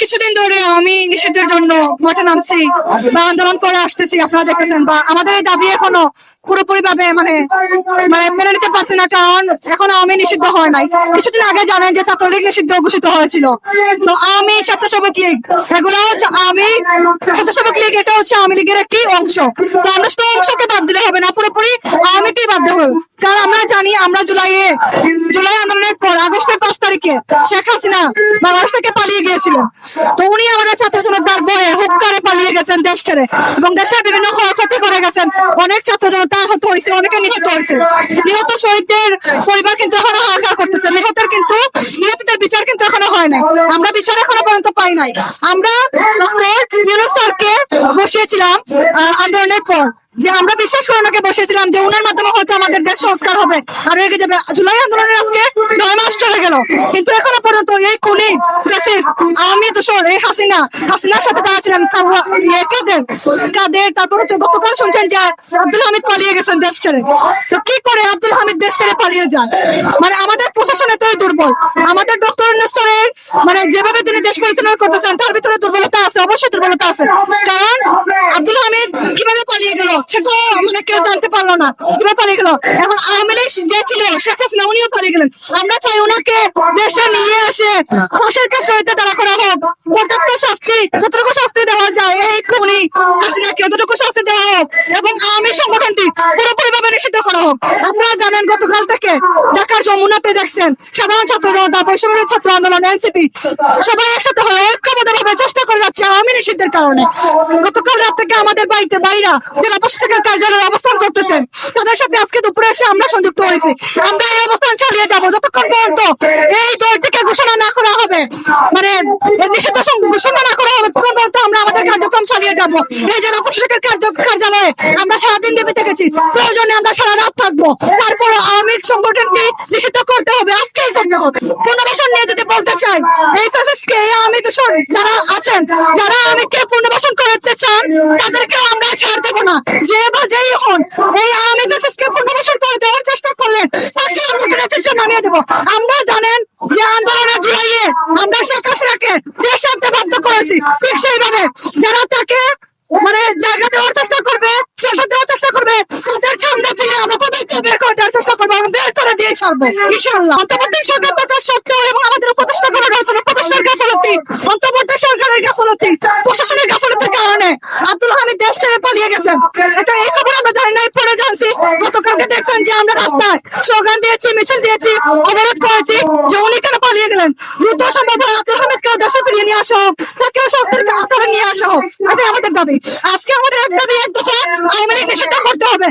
কিছুদিন ধরে আমি নিষিদ্ধের জন্য মাঠে নামছি বা আন্দোলন করে আসতেছি, আপনারা দেখতেছেন বা আমাদের এই দাবি এখনও পুরোপুরি ভাবে মানে মানে মেনে নিতে পারছি না, কারণ এখন আমি নিষিদ্ধ হয় নাই। কিছুদিন আগে জানেন যে ছাত্রলীগ নিষিদ্ধ ঘোষিত হয়েছিল। তো আমি স্বেচ্ছাসেবক লীগ এগুলো হচ্ছে আমি, স্বেচ্ছাসেবক লীগ, এটা হচ্ছে আওয়ামী লীগের একটি অংশ। তো আমরা শুধু অংশকে বাদ দিলে হবে না, পুরোপুরি আওয়ামীকেই বাদ দেবো। কারণ আমরা জানি, আমরা জুলাইয়ে, জুলাই আন্দোলনের পর আগস্টের তারিখে শেখ হাসিনা বাংলাদেশ থেকে পালিয়ে গিয়েছিলেন। তো উনি আমাদের ছাত্র জনতার বয়ে হুক্কারে পালিয়ে গেছেন দেশ ছেড়ে। এবং দেশের বিভিন্ন ক্ষয়ক্ষতি করে গেছেন। অনেক ছাত্র জনতা আহত হয়েছে, অনেকে নিহত হয়েছে। নিহত শহীদদের পরিবার কিন্তু এখনও হাহাকার করতেছে। নিহতের কিন্তু, নিহতদের বিচার কিন্তু এখনও হয় নাই। আমরা বিচার এখনও পর্যন্ত পাই নাই। আমরা ডক্টর স্যারকে বসিয়েছিলাম আন্দোলনের পর যে আমরা বিশ্বাস করে ওনাকে বসেছিলাম যে উনার মাধ্যমে হয়তো আমাদের দেশ সংস্কার হবে। আর এগিয়ে যাবে জুলাই আন্দোলনের আজকে নয় মাস চলে গেল। কিন্তু এখনও পর্যন্ত এই খুনি এই হাসিনা, হাসিনার সাথে ইয়ে কাদের? কাদের? তারপর হচ্ছে গতকাল শুনছেন যে আব্দুল হামিদ পালিয়ে গেছেন দেশ ছেড়ে। তো কি করে আব্দুল হামিদ দেশ ছেড়ে পালিয়ে যান মানে আমাদের প্রশাসন দুর্বল। আমাদের ডক্টর মানে যেভাবে তিনি দেশ পরিচালনা করতেছেন, তার ভিতরে দুর্বলতা আছে, অবশ্যই দুর্বলতা আছে কারণ আব্দুল হামিদ কীভাবে পালিয়ে গেল সেটা মানে কেউ জানতে পারল না। কীভাবে পালিয়ে গেল। এখন আওয়ামী যে ছিল, শেখ হাসিনা, উনিও পালিয়ে গেলেন। আমরা চাই ওনাকে দেশে নিয়ে এসে ফাঁসের কাছে দাঁড়া করা হোক। পর্যাপ্ত শাস্তি, যতটুকু শাস্তি দেওয়া যায়, এই খুনি হাসিনাকে যতটুকু শাস্তি দেওয়া হোক এবং আওয়ামী সংগঠনটি পুরোপুরি ভাবে নিষিদ্ধ করা হোক। আপনারা জানেন, গতকাল থেকে ঢাকার যমুনাতে দেখছেন, সাধারণ ছাত্র জনতা বৈষম্য ছাত্র আন্দোলন, এনসিপি, সবাই একসাথে হয়ে ঐক্যবদ্ধ ভাবে চেষ্টা করে যাচ্ছে আওয়ামী নিষিদ্ধের কারণে। গতকাল রাত থেকে আমাদের বাড়িতে বাইরা জেলা প্রশাসকের কার্যালয়ে অবস্থান করতেছেন। তাদের সাথে আজকে দুপুরে এসে আমরা সংযুক্ত হয়েছি। আমরা এই অবস্থান চালিয়ে যাব যতক্ষণ পর্যন্ত এই দলটিকে ঘোষণা না করা হবে। মানে নিষিদ্ধ ঘোষণা না করা হবে তখন পর্যন্ত আমরা আমাদের কার্যক্রম চালিয়ে যাব। এই জেলা প্রশাসকের কার্যালয়ে আমরা সারাদিন ডেবে থেকেছি। প্রয়োজনে আমরা সারা রাত থাকব। তারপর আওয়ামী সংগঠনকে নিষিদ্ধ করতে হবে। আজকেই করতে হবে। পুনর্বাসন নিয়ে যদি বলতে চাই, এই ফ্যাসিস্টকে এই আওয়ামী দূষণ যারা আছেন, যারা আওয়ামীকে পুনর্বাসন করতে চান তাদেরকে আমরা ছাড় দেবো না। যে বা যেই হন, এই আওয়ামী ফ্যাসিস্টকে পুনর্বাসন করে দেওয়ার চেষ্টা করলেন তাকে আমরা নেতৃত্বে নামিয়ে দেবো। আমরা জানেন যে আন্দোলনে জুলাইয়ে আমরা শেখ হাসিনাকে দেশ ছাড়তে বাধ্য করেছি। ঠিক সেইভাবে যারা তাকে মানে জায়গা দেওয়ার চেষ্টা করবে, সেটা দেওয়ার চেষ্টা করবে, তাদের সামনে থেকে আমরা তাদেরকে বের করে দেওয়ার চেষ্টা করব আমরা বের করে দিয়ে ছাড়বো ইনশাল্লাহ অন্তর্বর্তী সরকার সত্ত্বেও এবং এটা এই খবর আমরা জানি না পরে জানছি। গতকালকে দেখছেন যে আমরা রাস্তায় স্লোগান দিয়েছি, মিছিল দিয়েছি, অবরোধ করেছি যে পালিয়ে গেলেন? দ্রুত সম্ভব হয় আব্দুল হামিদকেও দেশে নিয়ে আসা হোক, তাকেও শাস্তির আতারে নিয়ে আসা আমাদের দাবি। আজকে আমাদের এক দাবি, এক দফা আওয়ামী লীগ নিষিদ্ধ করতে হবে।